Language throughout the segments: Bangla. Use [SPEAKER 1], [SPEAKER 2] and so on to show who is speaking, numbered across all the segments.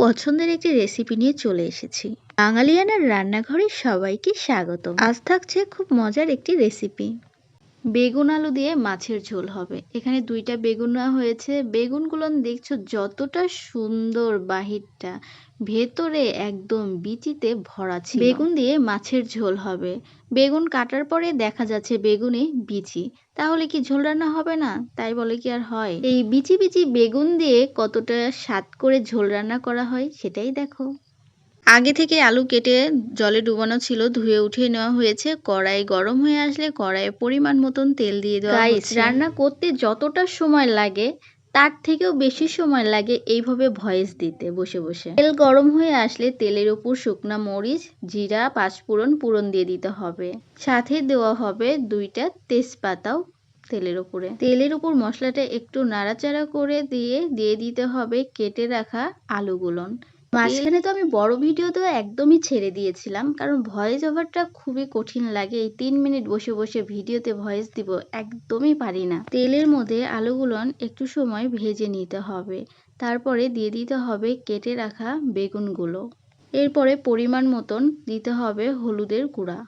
[SPEAKER 1] পছন্দের একটি রেসিপি নিয়ে চলে এসেছি। বাঙালিয়ানার রান্নাঘরে সবাইকে স্বাগত আজ থাকছে খুব মজার একটি রেসিপি বেগুন আলু দিয়ে মাছের ঝোল হবে। এখানে দুইটা বেগুন হয়েছে। বেগুনগুলো দেখছ যতটা সুন্দর বাহিরটা। ভেতরে একদম বিচিতে ভরা ছিল। বেগুন দিয়ে মাছের ঝোল হবে। বেগুন কাটার পরে দেখা যাচ্ছে বেগুনে বিচি। তাহলে কি ঝোল রান্না হবে না? তাই বলে কি আর হয়? এই বিচি বিচি বেগুন দিয়ে কতটা স্বাদ করে ঝোল রান্না করা হয় সেটাই দেখো। আগে থেকে আলু কেটে জলে ডুবানো ছিল ধুয়ে উঠিয়ে নেওয়া হয়েছে। কড়াই গরম হয়ে আসলে কড়াইয়ে পরিমাণ মতন তেল দিয়ে দেওয়া হয়েছে রান্না করতে যতটা সময় লাগে তার থেকেও বেশি সময় লাগে এইভাবে ভয়েস দিতে বসে বসে। তেল গরম হয়ে আসলে তেলের উপর শুকনা মরিচ জিরা পাঁচফোড়ন পুরন দিয়ে দিতে হবে। সাথে দেওয়া হবে দুইটা তেজপাতাও তেলের উপরে তেলের উপর মশলাটা একটু নাড়াচাড়া করে দিয়ে দিয়ে দিতে হবে কেটে রাখা আলুগুলন মাঝখানে তো আমি বড় ভিডিও তো একদমই ছেড়ে দিয়েছিলাম, কারণ ভয়েস ওভারটা খুবই কঠিন লাগে। এই তিন মিনিট বসে বসে ভিডিওতে ভয়েস দিব একদমই পারি না। তেলের মধ্যে আলুগুলন একটু সময় ভেজে নিতে হবে। তারপরে দিয়ে দিতে হবে কেটে রাখা বেগুনগুলো। এরপরে পরিমাণ মতন দিতে হবে হলুদের গুঁড়া।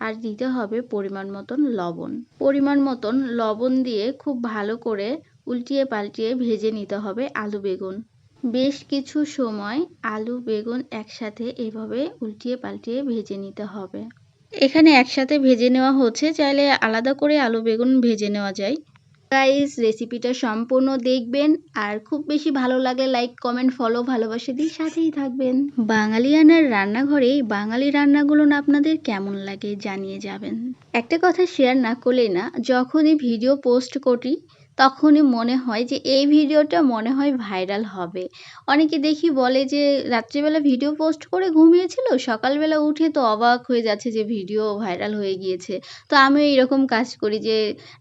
[SPEAKER 1] আর দিতে হবে পরিমাণ মতন লবণ। পরিমাণ মতন লবণ দিয়ে খুব ভালো করে উল্টিয়ে পাল্টিয়ে ভেজে নিতে হবে আলু বেগুন। বেশ কিছু সময় আলু, বেগুন একসাথে এভাবে উল্টিয়ে পাল্টিয়ে ভেজে নিতে হবে। এখানে একসাথে ভেজে নেওয়া হচ্ছে, চাইলে আলাদা করে আলু, বেগুন ভেজে নেওয়া যায়। গাইস রেসিপিটা সম্পূর্ণ দেখবেন, আর খুব বেশি ভালো লাগলে লাইক কমেন্ট ফলো ভালোবাসে দিয়ে সাথেই থাকবেন। বাঙালিয়ানার রান্নাঘরে বাঙালি রান্নাগুলো না আপনাদের কেমন লাগে জানিয়ে যাবেন। একটা কথা শেয়ার না করলেই না, যখনই ভিডিও পোস্ট করি তখনই মনে হয় যে এই ভিডিওটা মনে হয় ভাইরাল হবে। অনেকে দেখি বলে যে, রাত্রিবেলা ভিডিও পোস্ট করে ঘুমিয়েছিল, সকালবেলা উঠে তো অবাক হয়ে যাচ্ছে যে ভিডিও ভাইরাল হয়ে গিয়েছে। তো আমিও এইরকম কাজ করি যে,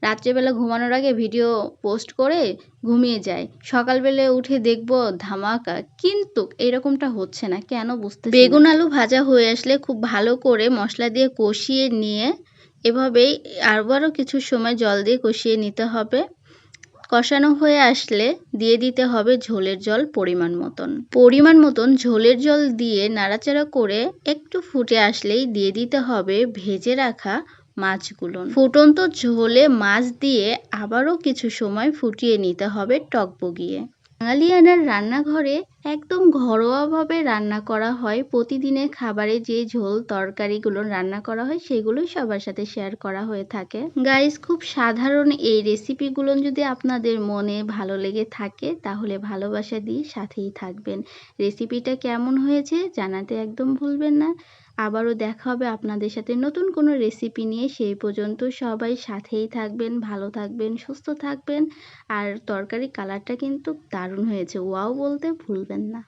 [SPEAKER 1] রাত্রিবেলা ঘুমানোর আগে ভিডিও পোস্ট করে ঘুমিয়ে যাই। সকালবেলা উঠে দেখব ধামাকা, কিন্তু এরকমটা হচ্ছে না। কেন বুঝতে বেগুন আলু ভাজা হয়ে আসলে খুব ভালো করে মশলা দিয়ে কষিয়ে নিয়ে এভাবেই আবারও কিছু সময় জল দিয়ে কষিয়ে নিতে হবে। কষানো হয়ে আসলে দিয়ে দিতে হবে ঝোলের জল পরিমাণ মতন। পরিমাণ মতন ঝোলের জল দিয়ে নাড়াচাড়া করে একটু ফুটে আসলেই দিয়ে দিতে হবে ভেজে রাখা মাছগুলো। ফুটন্ত ঝোলে মাছ দিয়ে আবারও কিছু সময় ফুটিয়ে নিতে হবে টক বগিয়ে বাঙালিয়ানার রান্নাঘরে একদম ঘরোয়াভাবে রান্না করা হয়। প্রতিদিনের খাবারে যে ঝোল, তরকারিগুলো রান্না করা হয়, সেগুলোই সবার সাথে শেয়ার করা হয়ে থাকে। গাইস খুব সাধারণ এই রেসিপিগুলো যদি আপনাদের মনে ভালো লেগে থাকে, তাহলে ভালোবাসা দিয়ে সাথেই থাকবেন। রেসিপিটা কেমন হয়েছে জানাতে একদম ভুলবেন না। আবারও দেখা হবে আপনাদের সাথে নতুন কোনো রেসিপি নিয়ে। সেই পর্যন্ত সবাই সাথেই থাকবেন, ভালো থাকবেন, সুস্থ থাকবেন। আর তরকারি কালারটা কিন্তু দারুণ হয়েছে। ওয়াও বলতে ভুলবেন না।